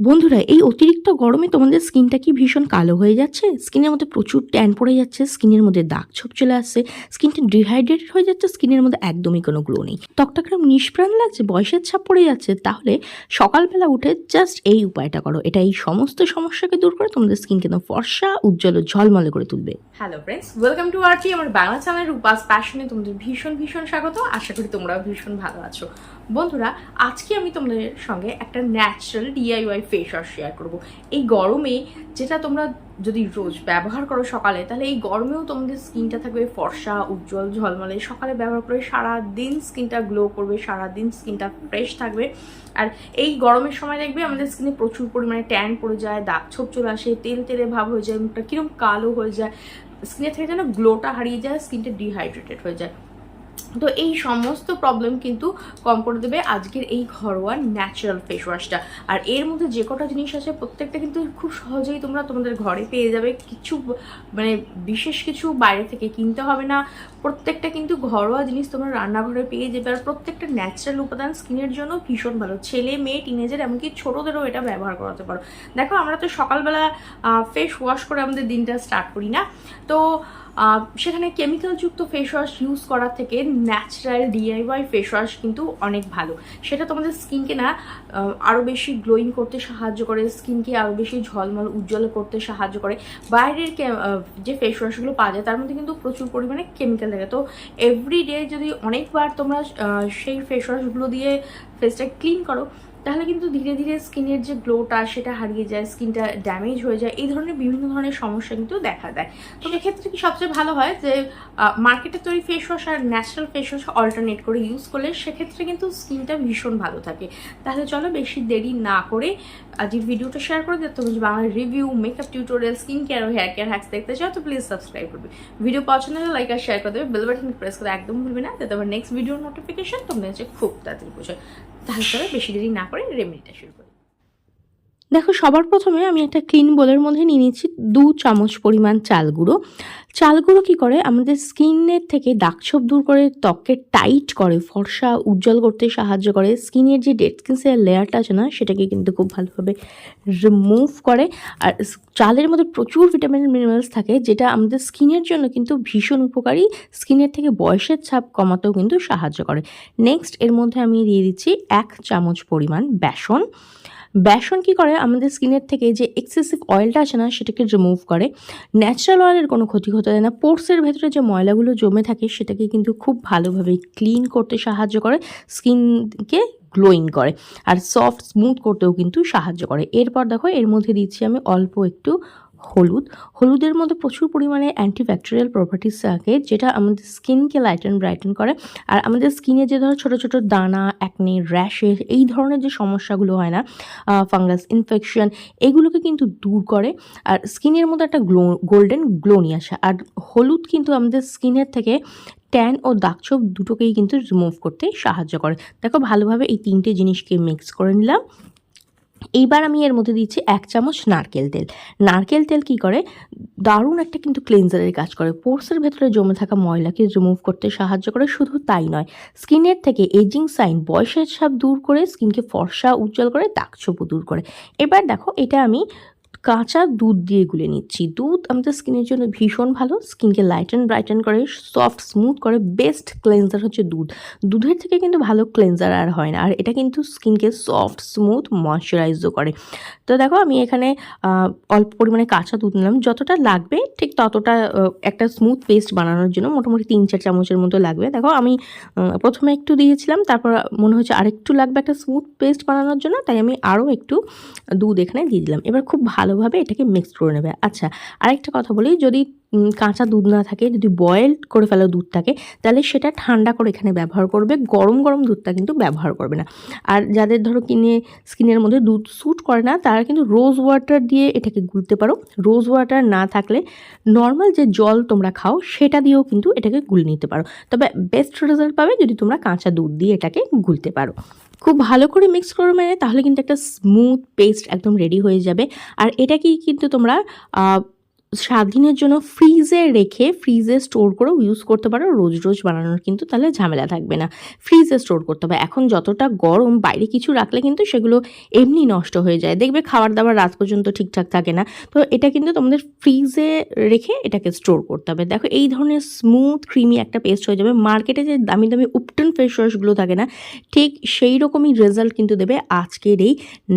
বন্ধুরা, এই অতিরিক্ত গরমে তোমাদের স্কিনটা কি ভীষণ কালো হয়ে যাচ্ছে? স্কিনের মধ্যে প্রচুর ট্যান পড়ে যাচ্ছে, স্কিনের মধ্যে দাগ ছোপ চলে আসছে, স্কিনটা ডিহাইড্রেটেড হয়ে যাচ্ছে, স্কিনের মধ্যে একদমই কোনো গ্লো নেই। ত্বকটা কিরম নিষ্প্রাণ লাগছে, বয়সের ছাপ পড়ে যাচ্ছে, তাহলে সকালবেলা উঠে জাস্ট এই উপায়টা করো। এটা এই সমস্ত সমস্যাকে দূর করে তোমাদের স্কিনকে একদম ফর্সা, উজ্জ্বল ঝলমলে করে তুলবে। Hello friends welcome to RT আমার বাংলা চ্যানেল রূপাস প্যাশনে তোমাদের ভীষণ ভীষণ স্বাগত। আশা করি তোমরাও ভীষণ ভালো আছো। বন্ধুরা, আজকে আমি তোমাদের সঙ্গে একটা natural DIY face wash share করব। এই গরমে যেটা তোমরা যদি রোজ ব্যবহার করো সকালে, তাহলে এই গরমেও তোমাদের স্কিনটা থাকবে ফর্সা, উজ্জ্বল, ঝলমলে। সকালে ব্যবহার করে সারা দিন স্কিনটা গ্লো করবে সারা দিন স্কিনটা ফ্রেশ থাকবে। আর এই গরমের সময় দেখবে আমাদের স্কিনে প্রচুর পরিমাণে ট্যান পড়ে যায়, দাগ ছোপ চলে আসে, তেল তেলে ভাব হয়ে যায়, মুখটা কিরম কালো হয়ে যায়। স্কিনের থেকে যেন গ্লোটা হারিয়ে যায়, স্কিনটা ডিহাইড্রেটেড হয়ে যায়। তো এই সমস্ত প্রবলেম কিন্তু কম করে দেবে আজকের এই ঘরোয়া ন্যাচারাল ফেস ওয়াশটা আর এর মধ্যে যে কটা জিনিস আছে, প্রত্যেকটা কিন্তু খুব সহজেই তোমরা তোমাদের ঘরে পেয়ে যাবে। কিছু মানে বিশেষ কিছু বাইরে থেকে কিনতে হবে না। প্রত্যেকটা কিন্তু ঘরোয়া জিনিস তোমরা রান্নাঘরে পেয়ে যাবে আর প্রত্যেকটা ন্যাচারাল উপাদান স্কিনের জন্য ভীষণ ভালো। ছেলে, মেয়ে টিনেজার এমনকি ছোটোদেরও এটা ব্যবহার করাতে পারো। দেখো, আমরা তো সকালবেলা ফেস ওয়াশ করে আমাদের দিনটা স্টার্ট করি না? তো সেখানে কেমিক্যালযুক্ত ফেস ওয়াশ ইউজ করার থেকে ন্যাচারাল ডিআইওয়াই ফেস ওয়াশ কিন্তু অনেক ভালো। সেটা তোমাদের স্কিনকে না আরও বেশি গ্লোয়িং করতে সাহায্য করে স্কিনকে আরও বেশি ঝলমল, উজ্জ্বল করতে সাহায্য করে। বাইরের যে ফেস ওয়াশগুলো পাওয়া যায়, তার মধ্যে কিন্তু প্রচুর পরিমাণে কেমিক্যাল থাকে। তো এভরিডে যদি অনেকবার তোমরা সেই ফেস ওয়াশগুলো দিয়ে ফেসটা ক্লিন করো, তাহলে কিন্তু ধীরে ধীরে স্কিনের যে গ্লোটা সেটা হারিয়ে যায় স্কিনটা ড্যামেজ হয়ে যায়, এই ধরনের বিভিন্ন ধরনের সমস্যা কিন্তু দেখা দেয়। তো এক্ষেত্রে কি সবচেয়ে ভালো হয় যে মার্কেটে তৈরি ফেস ওয়াশ আর ন্যাচারাল ফেস ওয়াশ অল্টারনেট করে ইউজ করলে সেক্ষেত্রে কিন্তু স্কিনটা ভীষণ ভালো থাকে। তাহলে চলো বেশি দেরি না করে আজকের ভিডিওটা শেয়ার করে দিতে তুমি যদি Bangla review makeup tutorial skin care ও হেয়ার কেয়ার হ্যাক্স দেখতে চাও, তো প্লিজ সাবস্ক্রাইব করবে। ভিডিও পছন্দ হলে লাইক আর শেয়ার করে দেবে বেল বাটন প্রেস করে একদম ভুলবে না, যাতে আমার নেক্সট ভিডিওর নোটিফিকেশন তোমাদের কাছে খুব তাড়াতাড়ি পৌঁছায় তাহলে বেশি দেরি না করে রেমেডিটা শুরু করি। দেখো, সবার প্রথমে আমি একটা ক্লিন বোলের মধ্যে নিয়ে নিচ্ছি দু চামচ পরিমাণ চাল গুঁড়ো। চাল গুঁড়ো কী করে? আমাদের স্কিনের থেকে দাগছোপ দূর করে ত্বককে টাইট করে, ফর্সা, উজ্জ্বল করতে সাহায্য করে। স্কিনের যে ডেড স্কিনসের লেয়ারটা আছে না, সেটাকে কিন্তু খুব ভালোভাবে রিমুভ করে। আর চালের মধ্যে প্রচুর ভিটামিন মিনারেলস থাকে, যেটা আমাদের স্কিনের জন্য কিন্তু ভীষণ উপকারী। স্কিনের থেকে বয়সের ছাপ কমাতেও কিন্তু সাহায্য করে। নেক্সট এর মধ্যে আমি দিয়ে দিচ্ছি এক চামচ পরিমাণ বেসন। বেসন কি করে? আমাদের স্কিনের থেকে যে এক্সেসিভ অয়েলটা আছে না, সেটাকে রিমুভ করে। ন্যাচারাল অয়েলের কোনো ক্ষতি হতে দেয় না। পোর্সের ভেতরে যে ময়লাগুলো জমে থাকে, সেটাকে কিন্তু খুব ভালোভাবে ক্লিন করতে সাহায্য করে স্কিনকে গ্লোয়িং করে। আর সফট স্মুথ করতেও কিন্তু সাহায্য করে। এরপর দেখো, এর মধ্যে দিচ্ছি আমি অল্প একটু হলুদ। হলুদের মধ্যে প্রচুর পরিমাণে অ্যান্টিব্যাকটেরিয়াল প্রপার্টিস থাকে, যেটা আমাদের স্কিনকে লাইটেন ব্রাইটেন করে। আর আমাদের স্কিনে যে ধরো ছোটো ছোটো দানা অ্যাকনে র্যাশেস এই ধরনের যে সমস্যাগুলো হয় না ফাঙ্গাস ইনফেকশন এগুলোকে কিন্তু দূর করে। আর স্কিনের মধ্যে একটা গ্লো গোল্ডেন গ্লো নিয়ে আসে। আর হলুদ কিন্তু আমাদের স্কিনের থেকে ট্যান ও দাগছোপ দুটোকেই কিন্তু রিমুভ করতে সাহায্য করে। দেখো ভালোভাবে এই তিনটে জিনিসকে মিক্স করে নিলাম। এইবার আমি এর মধ্যে দিচ্ছি এক চামচ নারকেল তেল। নারকেল তেল কি করে? দারুণ একটা কিন্তু ক্লিনজারের কাজ করে। পোর্সের ভেতরে জমে থাকা ময়লাকে রিমুভ করতে সাহায্য করে, শুধু তাই নয় স্কিনের থেকে এজিং সাইন বয়সের ছাপ দূর করে স্কিনকে ফর্সা, উজ্জ্বল করে দাগ ছবু দূর করে। এবার দেখো, এটা আমি কাঁচা দুধ দিয়ে গুলে নিচ্ছি। দুধ আমাদের স্কিনের জন্য ভীষণ ভালো। স্কিনকে লাইট লাইটেন ব্রাইটেন করে সফট স্মুথ করে বেস্ট ক্লেন্সার হচ্ছে দুধ। দুধের থেকে কিন্তু ভালো ক্লেন্সার আর হয় না। আর এটা কিন্তু স্কিনকে সফট স্মুথ ময়শ্চারাইজও করে। তো দেখো আমি এখানে অল্প পরিমাণে কাঁচা দুধ নিলাম। যতটা লাগবে, ঠিক ততটা একটা স্মুথ পেস্ট বানানোর জন্য মোটামুটি তিন চার চামচের মতো লাগবে। দেখো আমি প্রথমে একটু দিয়েছিলাম, তারপর মনে হচ্ছে আরেকটু লাগবে একটা স্মুথ পেস্ট বানানোর জন্য, তাই আমি আরও একটু দুধ এখানে দিয়ে দিলাম। এবার খুব ভালোভাবে এটাকে মিক্স করে নেবে। আচ্ছা আরেকটা কথা বলি, যদি কাঁচা দুধ না থাকে, যদি বয়েল করে ফেলো দুধটাকে তাহলে সেটা ঠান্ডা করে এখানে ব্যবহার করবে। গরম গরম দুধটা কিন্তু ব্যবহার করবে না। আর যাদের ধরো কিনে, স্কিনের মধ্যে দুধ স্যুট করে না, তারা কিন্তু রোজ ওয়াটার দিয়ে এটাকে গুলতে পারো। রোজ ওয়াটার না থাকলে নর্মাল যে জল তোমরা খাও, সেটা দিয়েও কিন্তু এটাকে গুলে নিতে পারো। তবে বেস্ট রেজাল্ট পাবে যদি তোমরা কাঁচা দুধ দিয়ে এটাকে গুলতে পারো। খুব ভালো করে মিক্স করো মানে তাহলে কিন্তু একটা স্মুথ পেস্ট একদম রেডি হয়ে যাবে। আর এটাকেই কিন্তু তোমরা সাত দিনের জন্য ফ্রিজে রেখে ফ্রিজে স্টোর করেও ইউজ করতে পারো। রোজ রোজ বানানোর কিন্তু তাহলে ঝামেলা থাকবে না। ফ্রিজে স্টোর করতে হবে। এখন যতটা গরম, বাইরে কিছু রাখলে কিন্তু সেগুলো এমনি নষ্ট হয়ে যায়। দেখবে খাবার দাবার রাত পর্যন্ত ঠিকঠাক থাকে না। তো এটা কিন্তু তোমাদের ফ্রিজে রেখে এটাকে স্টোর করতে হবে। দেখো এই ধরনের স্মুথ ক্রিমি একটা পেস্ট হয়ে যাবে। মার্কেটে যে দামি দামি উপটন ফেস ওয়াশগুলো থাকে না, ঠিক সেই রকমই রেজাল্ট কিন্তু দেবে আজকের এই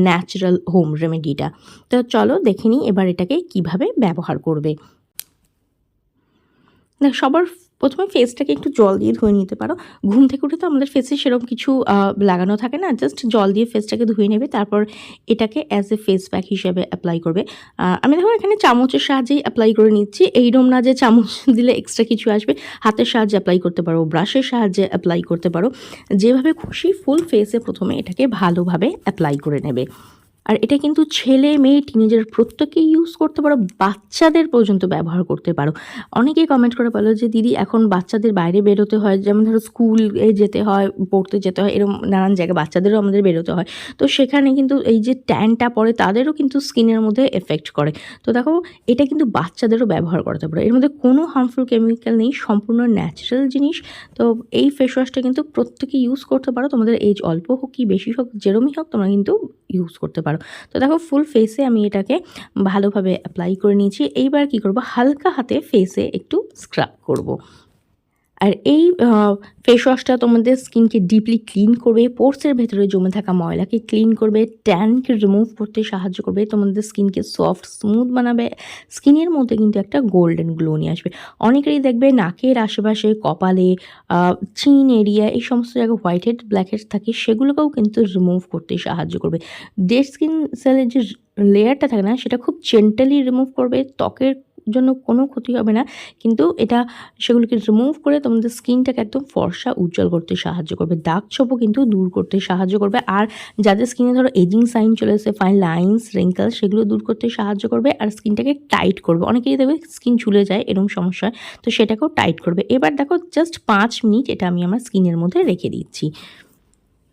ন্যাচারাল হোম রেমেডিটা তো চলো দেখে নিই এবার এটাকে কীভাবে ব্যবহার দেখ, সবার প্রথমে ফেসটাকে একটু জল দিয়ে ধুয়ে নিতে পারো। ঘুম থেকে উঠে তো আমাদের ফেসে সেরকম কিছু লাগানো থাকে না। জাস্ট জল দিয়ে ফেসটাকে ধুয়ে নেবে, তারপর এটাকে অ্যাজ এ ফেস প্যাক হিসেবে অ্যাপ্লাই করবে। আমি দেখো এখানে চামচের সাহায্যেই অ্যাপ্লাই করে নিচ্ছি। এইরকম না যে চামচ দিলে এক্সট্রা কিছু আসবে। হাতের সাহায্যে অ্যাপ্লাই করতে পারো ব্রাশের সাহায্যে অ্যাপ্লাই করতে পারো। যেভাবে খুশি ফুল ফেসে প্রথমে এটাকে ভালোভাবে অ্যাপ্লাই করে নেবে। আর এটা কিন্তু ছেলে, মেয়ে টিনেজার প্রত্যেকেই ইউজ করতে পারো, বাচ্চাদের পর্যন্ত ব্যবহার করতে পারো। অনেকেই কমেন্ট করে বলো যে, দিদি, এখন বাচ্চাদের বাইরে বেরোতে হয়। যেমন ধরো স্কুলে যেতে হয়, পড়তে যেতে হয় এরকম নানান জায়গায় বাচ্চাদেরও আমাদের বেরোতে হয়। তো সেখানে কিন্তু এই যে ট্যানটা পড়ে, তাদেরও কিন্তু স্কিনের মধ্যে এফেক্ট করে। তো দেখো, এটা কিন্তু বাচ্চাদেরও ব্যবহার করতে পারো। এর মধ্যে কোনো হার্মফুল কেমিক্যাল নেই, সম্পূর্ণ ন্যাচারাল জিনিস। তো এই ফেস ওয়াশটা কিন্তু প্রত্যেকে ইউজ করতে পারো। তোমাদের এজ অল্প হোক কি বেশি হোক, যেরমই হোক, তোমরা কিন্তু ইউজ করতে পারো। তো দেখো ফুল ফেসে আমি এটাকে ভালোভাবে অ্যাপ্লাই করে নিয়েছি এইবার কি করব হালকা হাতে ফেসে একটু স্ক্রাব করব। আর এই ফেস ওয়াশটা তোমাদের স্কিনকে ডিপলি ক্লিন করবে পোর্সের ভেতরে জমে থাকা ময়লাকে ক্লিন করবে ট্যানকে রিমুভ করতে সাহায্য করবে, তোমাদের স্কিনকে সফট স্মুথ বানাবে স্কিনের মধ্যে কিন্তু একটা গোল্ডেন গ্লো নিয়ে আসবে। অনেকেরই দেখবে নাকের আশেপাশে, কপালে চিন এরিয়া এই সমস্ত জায়গায় হোয়াইট হেড ব্ল্যাক হেড থাকে, সেগুলোকেও কিন্তু রিমুভ করতে সাহায্য করবে। ডেড স্কিন সেলের যে লেয়ারটা থাকে না, সেটা খুব জেন্টালি রিমুভ করবে, ত্বকের জন্য কোনো ক্ষতি হবে না। কিন্তু এটা সেগুলোকে রিমুভ করে তোমাদের স্কিনটাকে একদম ফর্সা, উজ্জ্বল করতে সাহায্য করবে। দাগ ছোপও কিন্তু দূর করতে সাহায্য করবে। আর যাদের স্কিনে ধরো এজিং সাইন চলে এসেছে ফাইন লাইন্স রিঙ্কেলস সেগুলো দূর করতে সাহায্য করবে আর স্কিনটাকে টাইট করবে। অনেকেই দেখবে স্কিন ঝুলে যায়, এরকম সমস্যা তো সেটাকেও টাইট করবে। এবার দেখো জাস্ট পাঁচ মিনিট এটা আমি আমার স্কিনের মধ্যে রেখে দিচ্ছি।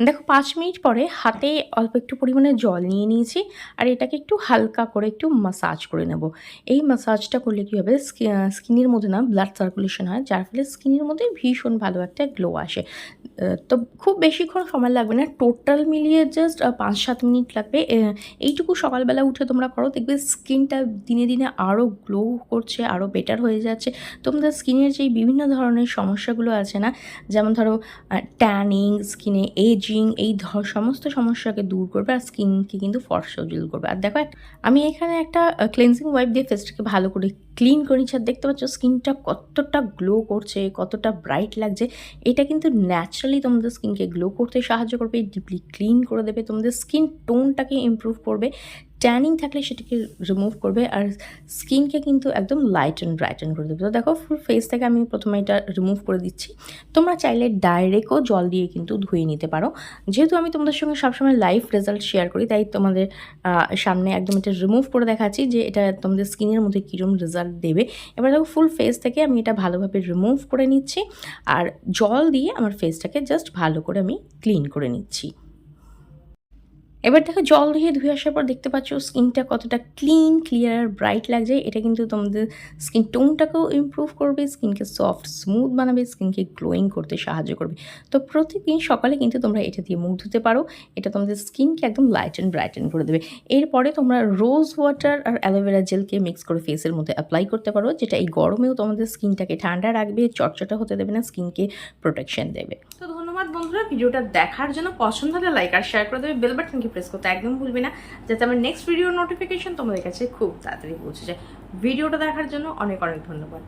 দেখো, পাঁচ মিনিট পরে হাতে অল্প একটু পরিমাণে জল নিয়ে নিয়েছি আর এটাকে একটু হালকা করে একটু মাসাজ করে নেব। এই মাসাজটা করলে কী হবে? স্কিনের মধ্যে না ব্লাড সার্কুলেশন হয়, যার ফলে স্কিনের মধ্যে ভীষণ ভালো একটা গ্লো আসে। তো খুব বেশিক্ষণ সময় লাগবে না টোটাল মিলিয়ে জাস্ট পাঁচ সাত মিনিট লাগবে। এইটুকু সকালবেলা উঠে তোমরা করো, দেখবে স্কিনটা দিনে দিনে আরও গ্লো করছে আরও বেটার হয়ে যাচ্ছে। তোমাদের স্কিনের যেই বিভিন্ন ধরনের সমস্যাগুলো আছে না, যেমন ধরো ট্যানিং স্কিনে এজিং এই ধর সমস্ত সমস্যাকে দূর করবে আর স্কিনকে কিন্তু ফর্সা উজ্জ্বল করবে। আর দেখো আমি এখানে একটা ক্লিনজিং ওয়াইপ দিয়ে ফেসটাকে ভালো করে ক্লিন করে নিচ্ছি। আর দেখতে পাচ্ছ স্কিনটা কতটা গ্লো করছে, কতটা ব্রাইট লাগছে। এটা কিন্তু ন্যাচারালি তোমাদের স্কিনকে গ্লো করতে সাহায্য করবে ডিপলি ক্লিন করে দেবে। তোমাদের স্কিন টোনটাকে ইম্প্রুভ করবে। ট্যানিং থাকলে সেটাকে রিমুভ করবে আর স্কিনকে কিন্তু একদম লাইট অ্যান্ড ব্রাইটেন করে দেবে। তো দেখো ফুল ফেস থেকে আমি প্রথমে এটা রিমুভ করে দিচ্ছি। তোমরা চাইলে ডাইরেক্টও জল দিয়ে কিন্তু ধুয়ে নিতে পারো। যেহেতু আমি তোমাদের সঙ্গে সবসময় লাইভ রেজাল্ট শেয়ার করি, তাই তোমাদের সামনে একদম এটা রিমুভ করে দেখাচ্ছি যে এটা তোমাদের স্কিনের মধ্যে কীরকম রেজাল্ট দেবে। এবার দেখো ফুল ফেস থেকে আমি এটা ভালোভাবে রিমুভ করে নিচ্ছি। আর জল দিয়ে আমার ফেসটাকে জাস্ট ভালো করে আমি ক্লিন করে নিচ্ছি। এবার দেখো জল দিয়ে ধুয়ে আসার পর দেখতে পাচ্ছ স্কিনটা কতটা ক্লিন ক্লিয়ার আর ব্রাইট লাগছে। এটা কিন্তু তোমাদের স্কিন টোনটাকেও ইমপ্রুভ করবে স্কিনকে সফট স্মুথ বানাবে স্কিনকে গ্লোয়িং করতে সাহায্য করবে। তো প্রতিদিন সকালে কিন্তু তোমরা এটা দিয়ে মুখ ধুতে পারো। এটা তোমাদের স্কিনকে একদম লাইট অ্যান্ড ব্রাইটেন করে দেবে। এরপরে তোমরা রোজ ওয়াটার আর অ্যালোভেরা জেলকে মিক্স করে ফেসের মধ্যে অ্যাপ্লাই করতে পারো, যেটা এই গরমেও তোমাদের স্কিনটাকে ঠান্ডা রাখবে, চটচটা হতে দেবে না স্কিনকে প্রোটেকশন দেবে। তো ধন্যবাদ বন্ধুরা, ভিডিওটা দেখার জন্য পছন্দ হলে লাইক আর শেয়ার করে দেবে বেল বাটনকে প্রেস করতে একদম ভুলবে না, যাতে আমার নেক্সট ভিডিওর নোটিফিকেশন তোমাদের কাছে খুব তাড়াতাড়ি পৌঁছে যায়। ভিডিওটা দেখার জন্য অনেক অনেক ধন্যবাদ।